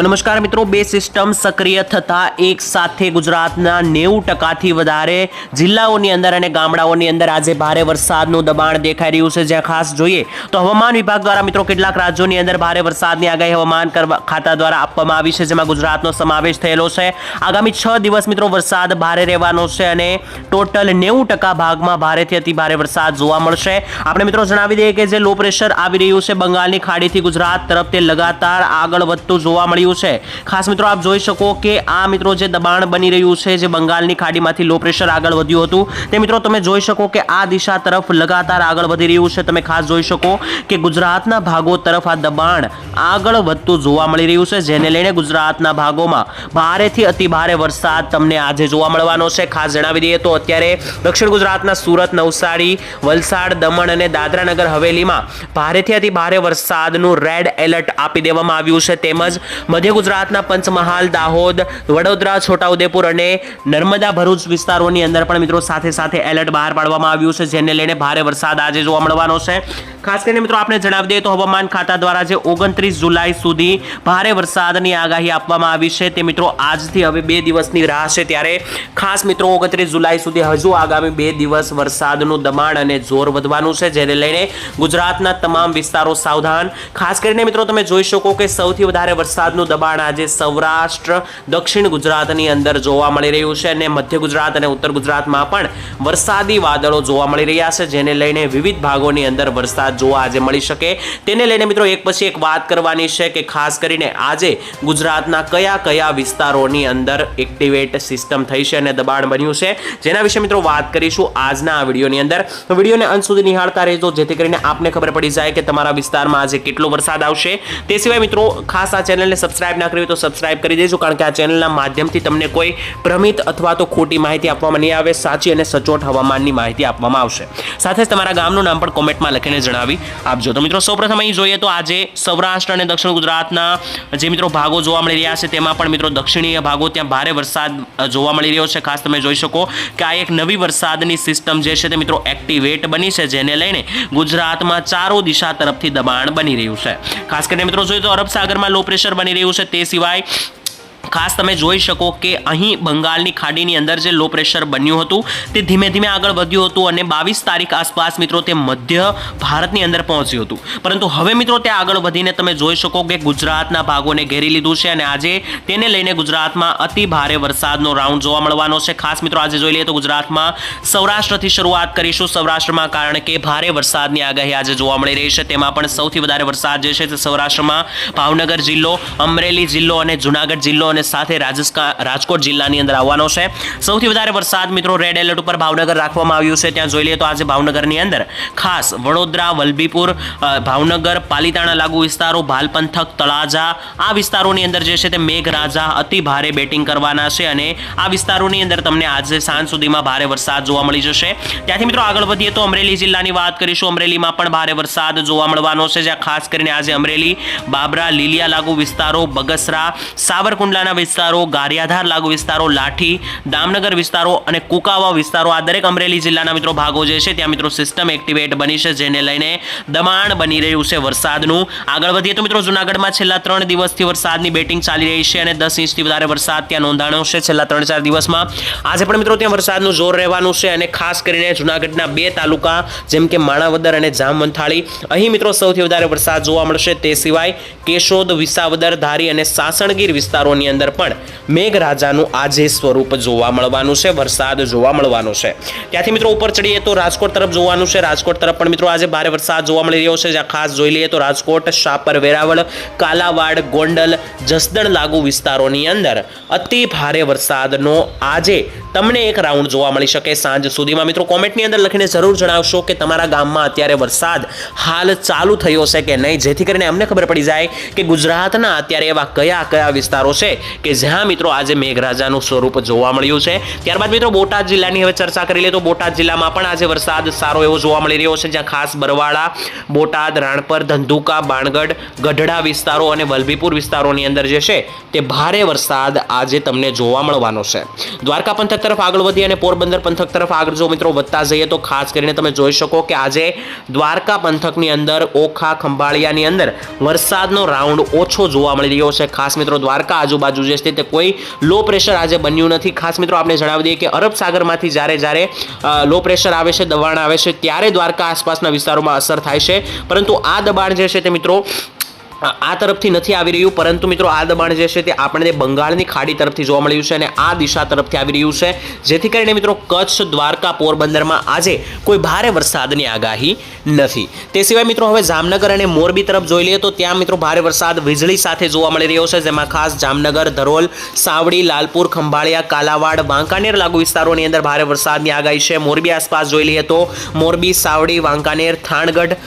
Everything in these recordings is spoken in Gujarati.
તો નમસ્કાર મિત્રો, બે સિસ્ટમ સક્રિય થતા એક સાથે ગુજરાતના નેવું ટકાથી વધારે જિલ્લાઓની અંદર અને ગામડાઓની અંદર આજે ભારે વરસાદનું દબાણ દેખાઈ રહ્યું છે. જ્યાં ખાસ જોઈએ તો હવામાન વિભાગ દ્વારા મિત્રો કેટલાક રાજ્યોની અંદર ભારે વરસાદની આગાહી હવામાન ખાતા દ્વારા આપવામાં આવી છે, જેમાં ગુજરાતનો સમાવેશ થયેલો છે. આગામી છ દિવસ મિત્રો વરસાદ ભારે રહેવાનો છે અને ટોટલ નેવું ટકા ભાગમાં ભારેથી અતિ ભારે વરસાદ જોવા મળશે. આપણે મિત્રો જણાવી દઈએ કે જે લો પ્રેશર આવી રહ્યું છે, બંગાળની ખાડીથી ગુજરાત તરફ તે લગાતાર આગળ વધતું જોવા મળ્યું છે. ખાસ મિત્રો, આપ જોઈ શકો કે આ મિત્રો જે દબાણ બની રહ્યું છે, જે બંગાળની ખાડીમાંથી લો પ્રેશર આગળ વધ્યું હતું, તે મિત્રો તમે જોઈ શકો કે આ દિશા તરફ લગાતાર આગળ વધી રહ્યું છે. તમે ખાસ જોઈ શકો કે ગુજરાતના ભાગો તરફ આ દબાણ આગળ વધતું જોવા મળી રહ્યું છે, જેને લઈને ગુજરાતના ભાગોમાં ભારેથી અતિ ભારે વરસાદ તમને આજે જોવા મળવાનો છે. ખાસ જણાવી દઈએ તો અત્યારે દક્ષિણ ગુજરાતના સુરત, નવસારી, વલસાડ, દમણ અને દાદરા નગર હવેલીમાં ભારેથી અતિ ભારે વરસાદનું રેડ એલર્ટ આપી દેવામાં આવ્યું છે. તેમજ મધ્ય ગુજરાતના પંચમહાલ, દાહોદ, વડોદરા, છોટાઉદેપુર અને નર્મદા ભરૂચ વિસ્તારોની અંદર પણ મિત્રો સાથે સાથે એલર્ટ બહાર પાડવામાં આવ્યું છે, જેને લઈને ભારે વરસાદ આજે જોવા મળવાનો છે. ખાસ કરીને મિત્રો આપણે જણાવી દઈએ તો હવામાન ખાતા દ્વારા જે ઓગણત્રીસ જુલાઈ સુધી ભારે વરસાદની આગાહી આપવામાં આવી છે, તે મિત્રો આજથી હવે બે દિવસની રાહ છે. ત્યારે ખાસ મિત્રો ઓગણત્રીસ જુલાઈ સુધી હજુ આગામી બે દિવસ વરસાદનું દબાણ અને જોર વધવાનું છે, જેને લઈને ગુજરાતના તમામ વિસ્તારો સાવધાન. ખાસ કરીને મિત્રો તમે જોઈ શકો કે સૌથી વધારે વરસાદનું દબાણ આજે સૌરાષ્ટ્ર, દક્ષિણ ગુજરાતની અંદર જોવા મળી રહ્યું છે અને મધ્ય ગુજરાત અને ઉત્તર ગુજરાતમાં પણ વરસાદી વાદળો જોવા મળી રહ્યા છે, જેને લઈને વિવિધ ભાગોની અંદર વરસાદ જોવા આજે મળી શકે. તેને લઈને મિત્રો એક પછી એક વાત કરવાની છે કે ખાસ કરીને આજે ગુજરાતના કયા કયા વિસ્તારોની અંદર એક્ટિવેટ સિસ્ટમ થઈ છે અને દબાણ બન્યું છે. જેના વિશે મિત્રો વાત કરીશું આજના આ વિડીયોની અંદર. તો વિડીયોને અંત સુધી નિહાળતા રહેજો, જેથી કરીને આપને ખબર પડી જાય કે તમારા વિસ્તારમાં આજે કેટલો વરસાદ આવશે. તે સિવાય મિત્રો ખાસ આ ચેનલને સબસ્ક્રાઇબ ના કરી તો સબસ્ક્રાઇબ કરી દેજો, કારણ કે આ ચેનલના માધ્યમથી તમને કોઈ ભ્રમિત અથવા તો ખોટી માહિતી આપવામાં નહીં આવે, સાચી અને સચોટ હવામાનની માહિતી આપવામાં આવશે. સાથે જ તમારા ગામનું નામ પણ કોમેન્ટમાં લખીને જણાવી આપજો. તો મિત્રો, સૌપ્રથમ અહીં જોઈએ તો આજે સૌરાષ્ટ્ર અને દક્ષિણ ગુજરાતના જે મિત્રો ભાગો જોવા મળી રહ્યા છે, તેમાં પણ મિત્રો દક્ષિણીય ભાગો ત્યાં ભારે વરસાદ જોવા મળી રહ્યો છે. ખાસ તમે જોઈ શકો કે આ એક નવી વરસાદની સિસ્ટમ જે છે તે મિત્રો એક્ટિવેટ બની છે, જેને લઈને ગુજરાતમાં ચારો દિશા તરફથી દબાણ બની રહ્યું છે. ખાસ કરીને મિત્રો, જોઈએ તો અરબ સાગરમાં લો પ્રેશર બની રહ્યું છે તે સિવાય ખાસ તમે જોઈ શકો કે અહીં બંગાળની ખાડીની અંદર જે લો પ્રેશર બન્યું હતું, તે ધીમે ધીમે આગળ વધ્યું હતું અને બાવીસ તારીખ આસપાસ મિત્રો તે મધ્ય ભારતની અંદર પહોંચ્યું હતું. પરંતુ હવે મિત્રો તે આગળ વધીને તમે જોઈ શકો કે ગુજરાતના ભાગોને ઘેરી લીધું છે અને આજે તેને લઈને ગુજરાતમાં અતિ ભારે વરસાદનો રાઉન્ડ જોવા મળવાનો છે. ખાસ મિત્રો આજે જોઈ લઈએ તો ગુજરાતમાં સૌરાષ્ટ્રથી શરૂઆત કરીશું. સૌરાષ્ટ્રમાં કારણ કે ભારે વરસાદની આગાહી આજે જોવા મળી રહી છે. તેમાં પણ સૌથી વધારે વરસાદ જે છે તે સૌરાષ્ટ્રમાં ભાવનગર જિલ્લો, અમરેલી જિલ્લો અને જુનાગઢ જિલ્લો અને સાથે રાજસ્થાન રાજકોટ જિલ્લાની અંદર આવવાનો છે. સૌથી વધારે વરસાદ મિત્રો રેડ એલર્ટ ઉપર ભાવનગર રાખવામાં આવ્યું છે. ત્યાં જોઈ લઈએ તો આજે ભાવનગરની અંદર ખાસ વડોદરા, વલભીપુર ભાવનગર, પાલીતાણા લાગુ વિસ્તારો, ભાલપંથક, તળાજા આ વિસ્તારોની અંદર જે છે તે મેઘરાજા અતિ ભારે બેટિંગ કરવાના છે અને આ વિસ્તારોની અંદર તમને આજે સાંજ સુધીમાં ભારે વરસાદ જોવા મળી જશે. ત્યાંથી મિત્રો આગળ વધીએ તો અમરેલી જિલ્લાની વાત કરીશું. અમરેલીમાં પણ ભારે વરસાદ જોવા મળવાનો છે. જ્યાં ખાસ કરીને આજે અમરેલી, બાબરા, લીલિયા લાગુ વિસ્તારો, બગસરા, સાવરકુંડલાના વિસ્તારો, ગારિયાધાર લાગુ વિસ્તારો, લાઠી, દામનગર વિસ્તારો અને કુકાવા વિસ્તારો આ દરેક અમરેલી જિલ્લાના મિત્રો ભાગો જે છે ત્યાં મિત્રો સિસ્ટમ એક્ટિવેટ બની છે, જેને લઈને દબાણ બની રહ્યું છે વરસાદનું. આગળ વધીએ તો મિત્રો જુનાગઢમાં છેલ્લા ત્રણ દિવસથી વરસાદની બેટિંગ ચાલી રહી છે અને દસ ઇંચથી વધારે વરસાદ ત્યાં નોંધાણો છે છેલ્લા ત્રણ ચાર દિવસમાં. આજે પણ મિત્રો ત્યાં વરસાદનું જોર રહેવાનું છે અને ખાસ કરીને જુનાગઢના બે તાલુકા જેમ કે માણાવદર અને જામવંથાળી. અહીં મિત્રો સૌથી વધારે વરસાદ જોવા મળશે તે સિવાય કેશોદ, વિસાવદર, ધારી અને સાસણગીર વિસ્તારોની અંદર. પણ મેઘરાજાનું આજે સ્વરૂપ જોવા મળવાનું છે, વરસાદ જોવા મળવાનો છે. ત્યાંથી મિત્રો ઉપર ચડીએ તો રાજકોટ તરફ જોવાનું છે. રાજકોટ તરફ પણ મિત્રો આજે ભારે વરસાદ જોવા મળી રહ્યો છે. જ્યાં ખાસ જોઈ લઈએ તો રાજકોટ, શાપર, વેરાવળ, કાલાવાડ, ગોંડલ, જસદણ લાગુ વિસ્તારોની અંદર અતિ ભારે વરસાદનો આજે તમને એક રાઉન્ડ જોવા મળી શકે સાંજ સુધીમાં. મિત્રો, કોમેન્ટની અંદર લખીને જરૂર જણાવશો કે તમારા ગામમાં અત્યારે વરસાદ હાલ ચાલુ થયો છે કે નહીં? જેથી કરીને અમને ખબર પડી જાય કે ગુજરાતના અત્યારે એવા કયા કયા વિસ્તારો છે કે જ્યાં, મિત્રો, આજે મેઘરાજાનું સ્વરૂપ જોવા મળ્યું છે. ત્યારબાદ, મિત્રો, બોટાદ જિલ્લાની હવે ચર્ચા કરી લે તો બોટાદ જિલ્લામાં પણ આજે વરસાદ સારો એવો જોવા મળી રહ્યો છે, જ્યાં ખાસ બરવાડા બોટાદ, રાણપર, ધંધુકા, બાણગઢ, ગઢડા વિસ્તારો અને વલભીપુર વિસ્તારોની અંદર જે છે તે ભારે વરસાદ આજે તમને જોવા મળવાનો છે. દ્વારકા પંથક તરફ આગળ વધી અને પોરબંદર પંથક તરફ આગળ જો મિત્રો વધતા જઈએ તો ખાસ કરીને તમે જોઈ શકો કે આજે દ્વારકા પંથકની અંદર ઓખા ખંભાળિયાની અંદર વરસાદનો રાઉન્ડ ઓછો જોવા મળી રહ્યો છે. ખાસ મિત્રો દ્વારકા આજુબાજુ જે છે તે કોઈ લો પ્રેશર આજે બન્યું નથી. ખાસ મિત્રો આપણે જણાવી દઈએ કે અરબ સાગરમાંથી જ્યારે જ્યારે લો પ્રેશર આવે છે, દબાણ આવે છે, ત્યારે દ્વારકા આસપાસના વિસ્તારોમાં અસર થાય છે. પરંતુ આ દબાણ જે છે તે મિત્રો આ તરફથી નથી આવી રહ્યું, પરંતુ મિત્રો આ દબાણ જે છે તે આપણને બંગાળની ખાડી તરફથી જોવા મળ્યું છે અને આ દિશા તરફથી આવી રહ્યું છે. જેથી કરીને મિત્રો કચ્છ દ્વારકા પોરબંદરમાં આજે કોઈ ભારે વરસાદની આગાહી નથી. તે સિવાય મિત્રો હવે જામનગર અને મોરબી તરફ જોઈ લઈએ તો ત્યાં મિત્રો ભારે વરસાદ વીજળી સાથે જોવા મળી રહ્યો છે, જેમાં ખાસ જામનગર, ધરોલ, સાવડી, લાલપુર, ખંભાળિયા, કાલાવાડ, વાંકાનેર લાગુ વિસ્તારોની અંદર ભારે વરસાદની આગાહી છે. મોરબી આસપાસ જોઈ લઈએ તો મોરબી, સાવડી, વાંકાનેર, થાણગઢ,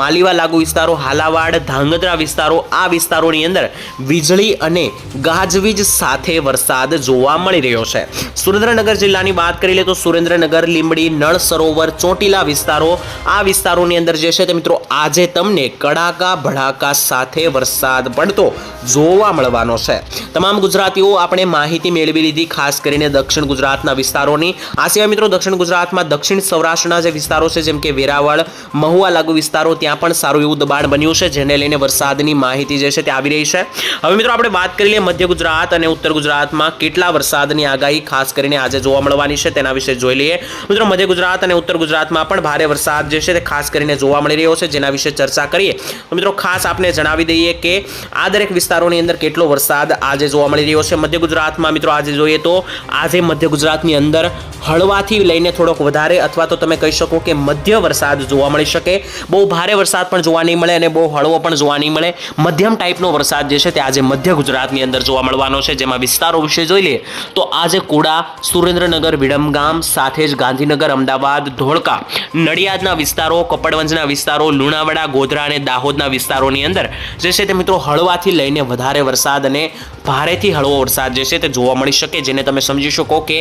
માલીવા લાગુ વિસ્તારો, હાલાવાડ, ધાંગધ્રા વિસ્તારો આ વિસ્તારોની અંદર વીજળી અને ગાજવીજ સાથે વરસાદ જોવા મળી રહ્યો છે. સુરેન્દ્રનગર જિલ્લાની વાત કરી લે તો સુરેન્દ્રનગર, લીંબડી, નળ સરોવર, ચોટીલા વિસ્તારો, આ વિસ્તારોની અંદર જે છે તે મિત્રો આજે તમને કડાકા ભડાકા સાથે વરસાદ પડતો જોવા મળવાનો છે. તમામ ગુજરાતીઓ આપણે માહિતી મેળવી લીધી, ખાસ કરીને દક્ષિણ ગુજરાતના વિસ્તારોની. આ સિવાય મિત્રો દક્ષિણ ગુજરાતમાં દક્ષિણ સૌરાષ્ટ્રના જે વિસ્તારો છે, જેમ કે વેરાવળ, મહુવા લાગુ વિસ્તારો, ત્યાં પણ સારું એવું દબાણ બન્યું છે, જેને લઈને વરસાદની માહિતી જે છે તે આવી રહી છે. હવે મિત્રો આપણે વાત કરી લઈએ મધ્ય ગુજરાત અને ઉત્તર ગુજરાતમાં કેટલા વરસાદની આગાહી ખાસ કરીને આજે જોવા મળવાની છે તેના વિશે જોઈ લઈએ. મિત્રો મધ્ય ગુજરાત અને ઉત્તર ગુજરાતમાં પણ ભારે વરસાદ જે છે તે ખાસ કરીને જોવા મળી રહ્યો છે જેના વિશે ચર્ચા કરીએ. તો મિત્રો ખાસ આપને જણાવી દઈએ કે આ દરેક વિસ્તારોની અંદર કેટલો વરસાદ આજે જોવા મળી રહ્યો છે. મધ્ય ગુજરાતમાં મિત્રો આજે જોઈએ તો આજે મધ્ય ગુજરાતની અંદર હળવાથી લઈને થોડોક વધારે અથવા તો તમે કહી શકો કે મધ્ય વરસાદ જોવા મળી શકે. બહુ ભારે વરસાદ પણ જોવા નહીં મળે અને બહુ હળવો પણ જોવા નહીં મળે. મધ્યમ ટાઈપનો વરસાદ જે છે તે આજે મધ્ય ગુજરાતની અંદર જોવા મળવાનો છે. જેમાં વિસ્તારો વિશે જોઈ લઈએ તો આજે કુડા, સુરેન્દ્રનગર, વિડમગામ સાથે જ ગાંધીનગર, અમદાવાદ, ધોળકા, નડિયાદના વિસ્તારો, કપડવંજના વિસ્તારો, લુણાવાડા, ગોધરા અને દાહોદના વિસ્તારોની અંદર જે છે તે મિત્રો હળવાથી લઈને વધારે વરસાદ અને ભારેથી હળવો વરસાદ જે છે તે જોવા મળી શકે, જેને તમે સમજી શકો કે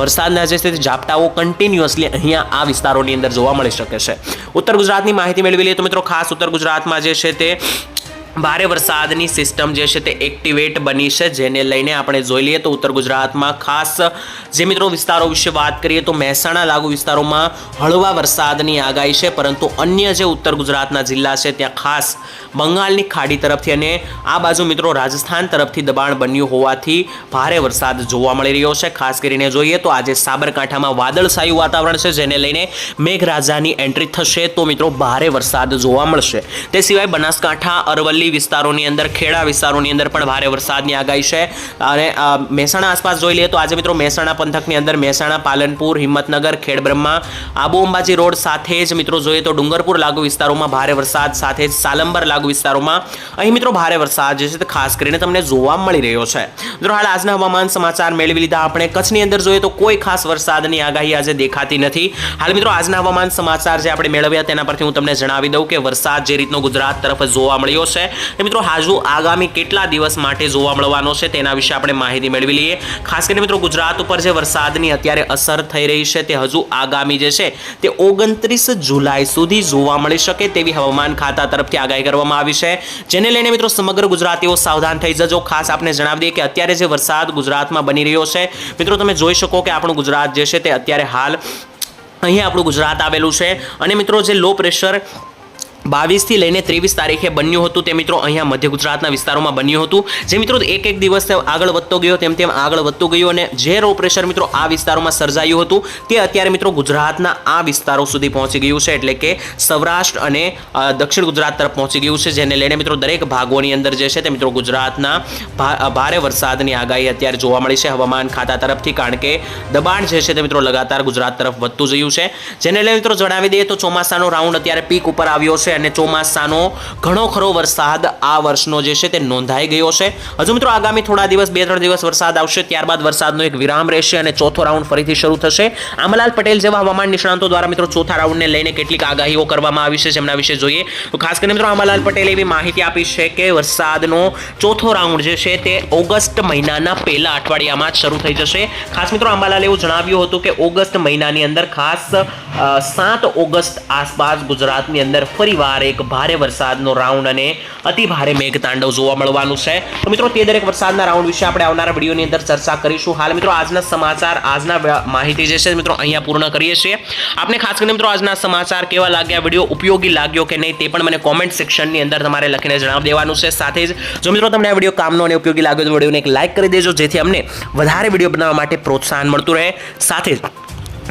વરસાદના જે છે તે ઝાપટાઓ કન્ટિન્યુઅસલી અહીંયા આ વિસ્તારોની અંદર જોવા મળી શકે છે. ઉત્તર ગુજરાતની માહિતી મેળવી લઈએ તો મિત્રો ખાસ ઉત્તર ગુજરાતમાં જે છે તે ભારે વરસાદની સિસ્ટમ જે છે તે એક્ટિવેટ બની છે, જેને લઈને આપણે જોઈ લઈએ તો ઉત્તર ગુજરાતમાં ખાસ જે મિત્રો વિસ્તારો વિશે વાત કરીએ તો મહેસાણા લાગુ વિસ્તારોમાં હળવા વરસાદની આગાહી છે, પરંતુ અન્ય જે ઉત્તર ગુજરાતના જિલ્લા છે ત્યાં ખાસ બંગાળની ખાડી તરફથી અને આ બાજુ મિત્રો રાજસ્થાન તરફથી દબાણ બન્યું હોવાથી ભારે વરસાદ જોવા મળી રહ્યો છે. ખાસ કરીને જોઈએ તો આજે સાબરકાંઠામાં વાદળછાયું વાતાવરણ છે, જેને લઈને મેઘરાજાની એન્ટ્રી થશે તો મિત્રો ભારે વરસાદ જોવા મળશે. તે સિવાય બનાસકાંઠા, અરવલ્લી વિસ્તારોની અંદર, ખેડા વિસ્તારોની અંદર પણ ભારે વરસાદની આગાહી છે. અને મહેસાણા આસપાસ જોઈ લઈએ તો આજે મિત્રો મહેસાણા પંથકની અંદર મહેસાણા, પાલનપુર, હિંમતનગર, ખેડબ્રહ્મા, આબુ અંબાજી રોડ સાથે જ મિત્રો જોઈએ તો ડુંગરપુર લાગુ વિસ્તારોમાં ભારે વરસાદ, સાથે જ સાલંબર લાગુ વિસ્તારોમાં અહીં મિત્રો ભારે વરસાદ જે છે તે ખાસ કરીને તમને જોવા મળી રહ્યો છે. મિત્રો હાલ આજના હવામાન સમાચાર મેળવી લીધા. આપણે કચ્છની અંદર જોઈએ તો કોઈ ખાસ વરસાદની આગાહી આજે દેખાતી નથી. હાલ મિત્રો આજના હવામાન સમાચાર જે આપણે મેળવ્યા તેના પરથી હું તમને જણાવી દઉં કે વરસાદ જે રીતનો ગુજરાત તરફ જોવા મળ્યો છે. એ મિત્રો, હાજુ આગામી કેટલા દિવસ માટે જોવા મળવાનો છે તેના વિશે આપણે માહિતી મેળવી લઈએ. ખાસ કરીને મિત્રો, ગુજરાત ઉપર જે વરસાદની અત્યારે અસર થઈ રહી છે તે હજુ આગામી જે છે તે ઓગણત્રીસ જુલાઈ સુધી જોવા મળી શકે તેવી હવામાન ખાતા તરફથી આગાહી કરવામાં આવી છે. જેને લઈને મિત્રો, સમગ્ર ગુજરાતીઓ સાવધાન થઈ જજો. ખાસ આપણે જણાવી દઈએ કે અત્યારે જે વરસાદ ગુજરાતમાં બની રહ્યો છે, મિત્રો, તમે જોઈ શકો કે આપણું ગુજરાત જે છે તે અત્યારે હાલ અહીંયા આપણું ગુજરાત આવેલું છે. અને મિત્રો, જે લો પ્રેશર બાવીસથી લઈને ત્રેવીસ તારીખે બન્યું હતું તે મિત્રો અહીંયા મધ્ય ગુજરાતના વિસ્તારોમાં બન્યું હતું. જે મિત્રો એક એક દિવસ આગળ વધતો ગયો, તેમ તેમ આગળ વધતું ગયું અને જે રો પ્રેશર મિત્રો આ વિસ્તારોમાં સર્જાયું હતું, તે અત્યારે મિત્રો ગુજરાતના આ વિસ્તારો સુધી પહોંચી ગયું છે. એટલે કે સૌરાષ્ટ્ર અને દક્ષિણ ગુજરાત તરફ પહોંચી ગયું છે, જેને લઈને મિત્રો દરેક ભાગોની અંદર જે છે તે મિત્રો ગુજરાતના ભારે વરસાદની આગાહી અત્યારે જોવા મળી છે હવામાન ખાતા તરફથી, કારણ કે દબાણ જે છે તે મિત્રો લગાતાર ગુજરાત તરફ વધતું જયું છે. જેને લઈને મિત્રો જણાવી દઈએ તો ચોમાસાનો રાઉન્ડ અત્યારે પીક ઉપર આવ્યો છે. અને ચોમાસાનો ઘણો ખરો વરસાદ આ વર્ષનો જે છે તે નોંધાઈ ગયો છે. હજુ મિત્રો આગામી થોડા દિવસ, બે ત્રણ દિવસ વરસાદ આવશે, ત્યારબાદ વરસાદનો એક વિરામ રહેશે અને ચોથો રાઉન્ડ ફરીથી શરૂ થશે. આમલાલ પટેલ જેવા હવામાન નિષ્ણાંતો દ્વારા મિત્રો ચોથા રાઉન્ડને લઈને કેટલીક આગાહીઓ કરવામાં આવી છે, જેમના વિશે જોઈએ. તો ખાસ કરીને મિત્રો આંબાલાલ પટેલે એવી માહિતી આપી છે કે વરસાદનો ચોથો રાઉન્ડ જે છે તે ઓગસ્ટ મહિનાના પહેલા અઠવાડિયામાં જ શરૂ થઈ જશે. ખાસ મિત્રો આંબાલાલે એવું જણાવ્યું હતું કે ઓગસ્ટ મહિનાની અંદર ખાસ સાત ઓગસ્ટ આસપાસ ગુજરાતની અંદર ફરી ફરીવાર એક ભારે વરસાદનો રાઉન્ડ અને અતિ ભારે મેઘતાંડવ જોવા મળવાનું છે. તો મિત્રો, તે દરેક વરસાદના રાઉન્ડ વિશે આપણે આવનારા વિડીયોની અંદર ચર્ચા કરીશું. હાલ મિત્રો, આજના સમાચાર, આજના માહિતી જે છે મિત્રો અહીંયા પૂર્ણ કરીએ છીએ. આપને ખાસ કરીને મિત્રો, આજના સમાચાર કેવા લાગ્યા, વીડિયો ઉપયોગી લાગ્યો કે નહીં તે પણ મને કોમેન્ટ સેક્શનની અંદર તમારે લખીને જણાવી દેવાનું છે. સાથે જ જો મિત્રો, તમને આ વીડિયો કામનો અને ઉપયોગી લાગ્યો તો વિડીયોને એક લાઇક કરી દેજો, જેથી અમને વધારે વીડિયો બનાવવા માટે પ્રોત્સાહન મળતું રહે. સાથે જ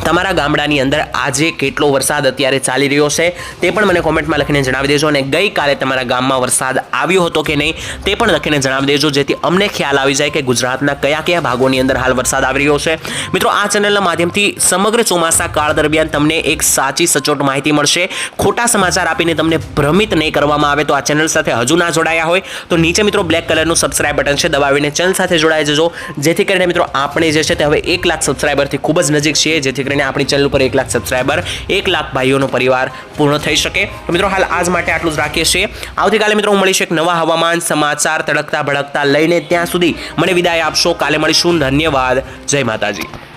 તમારા ગામડાની અંદર આજે કેટલો વરસાદ અત્યારે ચાલી રહ્યો છે તે પણ મને કોમેન્ટમાં લખીને જણાવી દેજો અને ગઈકાલે તમારા ગામમાં વરસાદ આવ્યો હતો કે નહીં તે પણ લખીને જણાવી દેજો, જેથી અમને ખ્યાલ આવી જાય કે ગુજરાતના કયા કયા ભાગોની અંદર હાલ વરસાદ આવી રહ્યો છે. મિત્રો, આ ચેનલના માધ્યમથી સમગ્ર ચોમાસા કાળ દરમિયાન તમને એક સાચી સચોટ માહિતી મળશે. ખોટા સમાચાર આપીને તમને ભ્રમિત નહીં કરવામાં આવે તો આ ચેનલ સાથે હજુ ના જોડાયા હોય તો નીચે મિત્રો બ્લેક કલરનું સબસ્ક્રાઇબ બટન છે દબાવીને ચેનલ સાથે જોડાઈ જજો. જેથી કરીને મિત્રો, આપણે જે છે તે હવે એક લાખ સબસ્ક્રાઇબરથી ખૂબ જ નજીક છીએ. જેથી કરીને આપણી ચેનલ ઉપર એક લાખ સબસ્ક્રાઇબર એક લાખ ભાઈઓનો પરિવાર પૂર્ણ થઈ શકે. તો મિત્રો, હાલ આજ માટે આટલું જ રાખીએ છીએ. આવતીકાલે મિત્રો હું મળીશ એક નવા હવામાન સમાચાર તડકતા ભડકતા લઈને ત્યાં સુધી. મને વિદાય આપશો. કાલે મળીશું. ધન્યવાદ. જય માતાજી.